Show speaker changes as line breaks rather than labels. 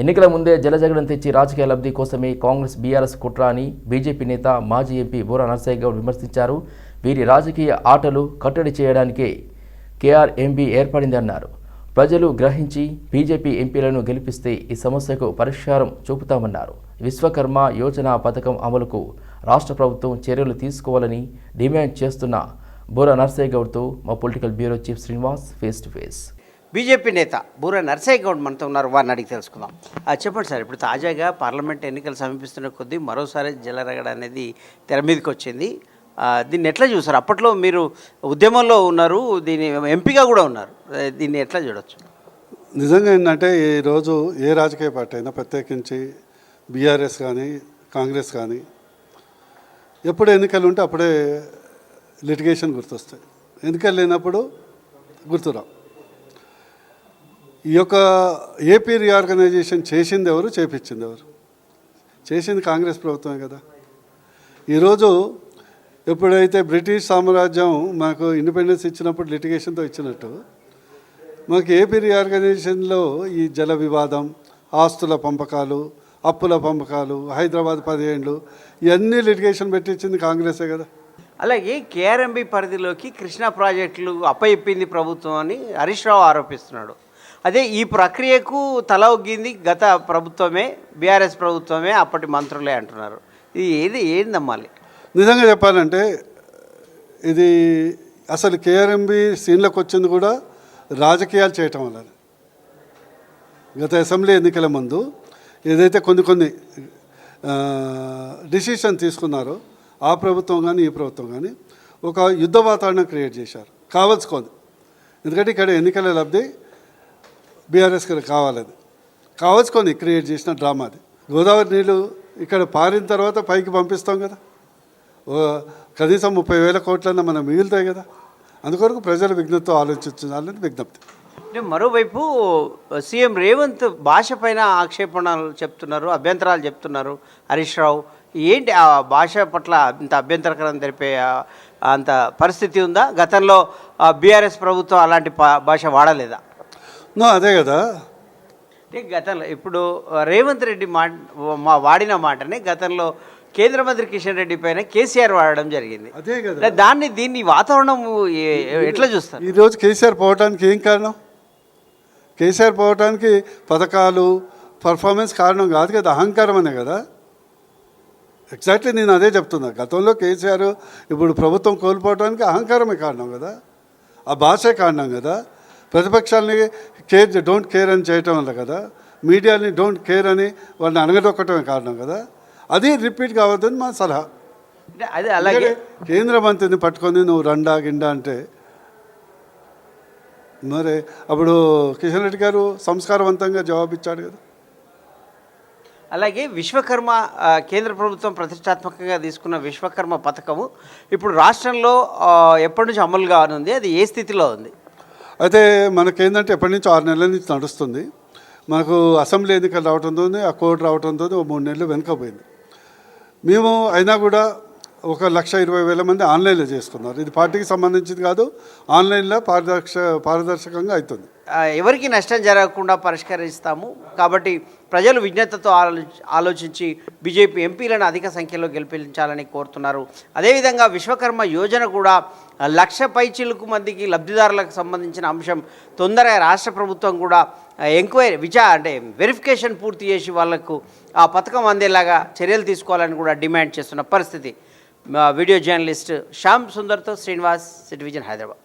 ఎన్నికల ముందే జలజగడం తెచ్చి రాజకీయ లబ్ధి కోసమే కాంగ్రెస్ బీఆర్ఎస్ కుట్ర అని బీజేపీ నేత మాజీ ఎంపీ బోరా నర్సయ్య గౌడ్ విమర్శించారు. వీరి రాజకీయ ఆటలు కట్టడి చేయడానికే కేఆర్ఎంబీ ఏర్పడిందన్నారు. ప్రజలు గ్రహించి బీజేపీ ఎంపీలను గెలిపిస్తే ఈ సమస్యకు పరిష్కారం చూపుతామన్నారు. విశ్వకర్మ యోజన పథకం అమలుకు రాష్ట్ర ప్రభుత్వం చర్యలు తీసుకోవాలని డిమాండ్ చేస్తున్న బోరా నర్సయ్య గౌడ్తో మా political bureau chief Srinivas face to face.
BJP నేత బూర నర్సయ్య గౌడ్ మనతో ఉన్నారు. వారిని అడిగి తెలుసుకుందాం. చెప్పండి సార్ ఇప్పుడు తాజాగా పార్లమెంట్ ఎన్నికలు సమీపిస్తున్న కొద్దీ మరోసారి జలరగడ అనేది తెర మీదకి వచ్చింది. దీన్ని ఎట్లా చూసారు? అప్పట్లో మీరు ఉద్యమంలో ఉన్నారు దీని ఎంపీగా కూడా ఉన్నారు. దీన్ని ఎట్లా చూడొచ్చు?
నిజంగా ఏంటంటే ఈరోజు ఏ రాజకీయ పార్టీ అయినా ప్రత్యేకించి బీఆర్ఎస్ కానీ కాంగ్రెస్ కానీ ఎప్పుడు ఎన్నికలు ఉంటే అప్పుడే లిటిగేషన్ గుర్తొస్తాయి. ఎన్నికలు లేనప్పుడు గుర్తురావు. ఈ యొక్క ఏపీ రీఆర్గనైజేషన్ చేసింది ఎవరు? చేపించింది ఎవరు? చేసింది కాంగ్రెస్ ప్రభుత్వమే కదా. ఈరోజు ఎప్పుడైతే బ్రిటిష్ సామ్రాజ్యం మాకు ఇండిపెండెన్స్ ఇచ్చినప్పుడు లిటిగేషన్తో ఇచ్చినట్టు మాకు ఏపీ రీఆర్గనైజేషన్లో ఈ జల వివాదం ఆస్తుల పంపకాలు అప్పుల పంపకాలు హైదరాబాద్ పదిహేండ్లు ఇవన్నీ లిటిగేషన్ పెట్టించింది కాంగ్రెసే కదా.
అలాగే కేఆర్ఎంబి పరిధిలోకి కృష్ణా ప్రాజెక్టులు అప్పయిప్పింది ప్రభుత్వం అని హరీష్ రావు ఆరోపిస్తున్నాడు. అదే ఈ ప్రక్రియకు తల ఒగ్గింది గత ప్రభుత్వమే బీఆర్ఎస్ ప్రభుత్వమే అప్పటి మంత్రులే అంటున్నారు. ఇది ఏది ఏది నమ్మాలి?
నిజంగా చెప్పాలంటే ఇది అసలు కేఆర్ఎంబి సీన్లోకి వచ్చింది కూడా రాజకీయాలు చేయటం వల్ల. గత అసెంబ్లీ ఎన్నికల ముందు ఏదైతే కొన్ని కొన్ని డిసిషన్ తీసుకున్నారో ఆ ప్రభుత్వం కానీ ఈ ప్రభుత్వం కానీ ఒక యుద్ధ వాతావరణం క్రియేట్ చేశారు. కావలసుకొని ఎందుకంటే ఇక్కడ ఎన్నికల లబ్ధి బీఆర్ఎస్కి కావాలది కావలసుకొని క్రియేట్ చేసిన డ్రామా అది. గోదావరి నీళ్ళు ఇక్కడ పారిన తర్వాత పైకి పంపిస్తాం కదా. ఓ కనీసం ముప్పై వేల కోట్లన్నా మనం మిగులుతాయి కదా. అందుకొరకు ప్రజలు విజ్ఞతతో ఆలోచించాలని విజ్ఞప్తి.
అంటే మరోవైపు సీఎం రేవంత్ భాష పైన ఆక్షేపణలు చెప్తున్నారు అభ్యంతరాలు చెప్తున్నారు హరీష్ రావు. ఏంటి ఆ భాష పట్ల ఇంత అభ్యంతరకరం తెలిపే అంత పరిస్థితి ఉందా? గతంలో బీఆర్ఎస్ ప్రభుత్వం అలాంటి పా- భాష వాడలేదా?
అదే కదా.
అంటే గతంలో ఇప్పుడు రేవంత్ రెడ్డి మాట మా వాడిన మాటనే గతంలో కేంద్ర మంత్రి కిషన్ రెడ్డి పైన కేసీఆర్ వాడడం జరిగింది.
అదే కదా.
దాన్ని దీన్ని వాతావరణం ఎట్లా చూస్తారు?
ఈరోజు కేసీఆర్ పోవటానికి ఏం కారణం? కేసీఆర్ పోవటానికి పథకాలు పర్ఫార్మెన్స్ కారణం కాదు కదా అహంకారం అనే కదా. ఎగ్జాక్ట్లీ నేను అదే చెప్తున్నా. గతంలో కేసీఆర్ ఇప్పుడు ప్రభుత్వం కోల్పోవడానికి అహంకారమే కారణం కదా. ఆ భాషే కారణం కదా. ప్రతిపక్షాలని కేర్ డోంట్ కేర్ అని చేయటం వల్ల కదా మీడియాని డోంట్ కేర్ అని వాళ్ళని అణగదొక్కటమే కారణం కదా అది రిపీట్ కావద్దని మా సలహా.
అదే అలాగే
కేంద్ర మంత్రిని పట్టుకొని నువ్వు రండా గిండా అంటే మరి అప్పుడు కిషన్ రెడ్డి గారు సంస్కారవంతంగా జవాబిచ్చాడు కదా.
అలాగే విశ్వకర్మ కేంద్ర ప్రభుత్వం ప్రతిష్టాత్మకంగా తీసుకున్న విశ్వకర్మ పథకము ఇప్పుడు రాష్ట్రంలో ఎప్పటి నుంచి అమలు కానుంది అది ఏ స్థితిలో ఉంది?
అయితే మనకేంటంటే ఎప్పటి నుంచి ఆరు నెలల నుంచి నడుస్తుంది. మనకు అసెంబ్లీ ఎన్నికలు రావడంతో ఆ కోడ్ రావడంతో ఓ మూడు నెలలు వెనుకపోయింది మేము అయినా కూడా ఒక లక్ష ఇరవై వేల మంది ఆన్లైన్లో చేసుకున్నారు. ఇది పార్టీకి సంబంధించింది కాదు ఆన్లైన్లో పారదర్శ పారదర్శకంగా అవుతుంది.
ఎవరికి నష్టం జరగకుండా పరిష్కరిస్తాము. కాబట్టి ప్రజలు విజ్ఞతతో ఆలోచి ఆలోచించి బీజేపీ ఎంపీలను అధిక సంఖ్యలో గెలిపించాలని కోరుతున్నారు. అదేవిధంగా విశ్వకర్మ యోజన కూడా లక్ష పైచిలుకు మందికి లబ్ధిదారులకు సంబంధించిన అంశం. తొందరగా రాష్ట్ర ప్రభుత్వం కూడా ఎంక్వైరీ విచార అంటే వెరిఫికేషన్ పూర్తి చేసి వాళ్ళకు ఆ పథకం అందేలాగా చర్యలు తీసుకోవాలని కూడా డిమాండ్ చేస్తున్న పరిస్థితి. వీడియో జర్నలిస్ట్ శ్యామ్ సుందర్తో శ్రీనివాస్ సిటివిజన్ హైదరాబాద్.